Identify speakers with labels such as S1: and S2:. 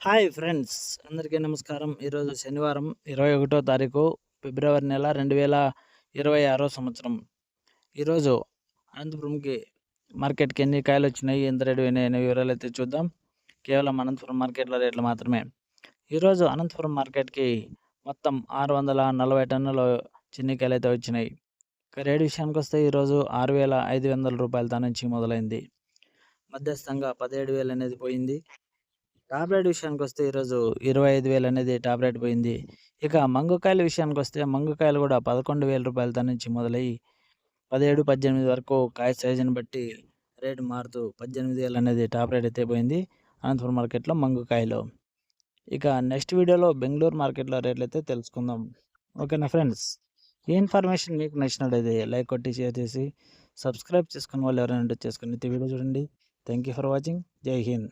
S1: Hi friends అందరికీ నమస్కారం. ఈరోజు శనివారం ఇరవై ఒకటో తారీఖు ఫిబ్రవరి నెల రెండు వేల ఇరవై ఆరో సంవత్సరం. ఈరోజు అనంతపురంకి మార్కెట్కి ఎన్ని కాయలు వచ్చినాయి ఎంత రేటు అనే వివరాలు అయితే చూద్దాం. కేవలం అనంతపురం మార్కెట్లో రేట్లు మాత్రమే. ఈరోజు అనంతపురం మార్కెట్కి మొత్తం ఆరు వందల నలభై టన్నుల చిన్నికాయలు అయితే వచ్చినాయి. రేటు విషయానికి వస్తే ఈరోజు ఆరు వేల ఐదు వందల రూపాయల నుంచి మొదలైంది. మధ్యస్థంగా పదిహేడు వేలు అనేది పోయింది. టాప్ రేట్ విషయానికి వస్తే ఈరోజు ఇరవై ఐదు వేలు అనేది టాప్ రేట్ పోయింది. ఇక మంగుకాయల విషయానికి వస్తే మంగుకాయలు కూడా పదకొండు వేల రూపాయలతో నుంచి మొదలయ్యి పదిహేడు పద్దెనిమిది వరకు కాయ సైజుని బట్టి రేటు మారుతూ పద్దెనిమిది వేలు అనేది టాప్ రేట్ అయితే పోయింది అనంతపురం మార్కెట్లో మంగుకాయలు. ఇక నెక్స్ట్ వీడియోలో బెంగళూరు మార్కెట్లో రేట్లు అయితే తెలుసుకుందాం. ఓకేనా ఫ్రెండ్స్? ఈ ఇన్ఫర్మేషన్ మీకు నచ్చినట్లయితే లైక్ కొట్టి షేర్ చేసి సబ్స్క్రైబ్ చేసుకున్న వాళ్ళు ఎవరైనా చేసుకుని వీడియో చూడండి. Thank you for watching. జై హింద్.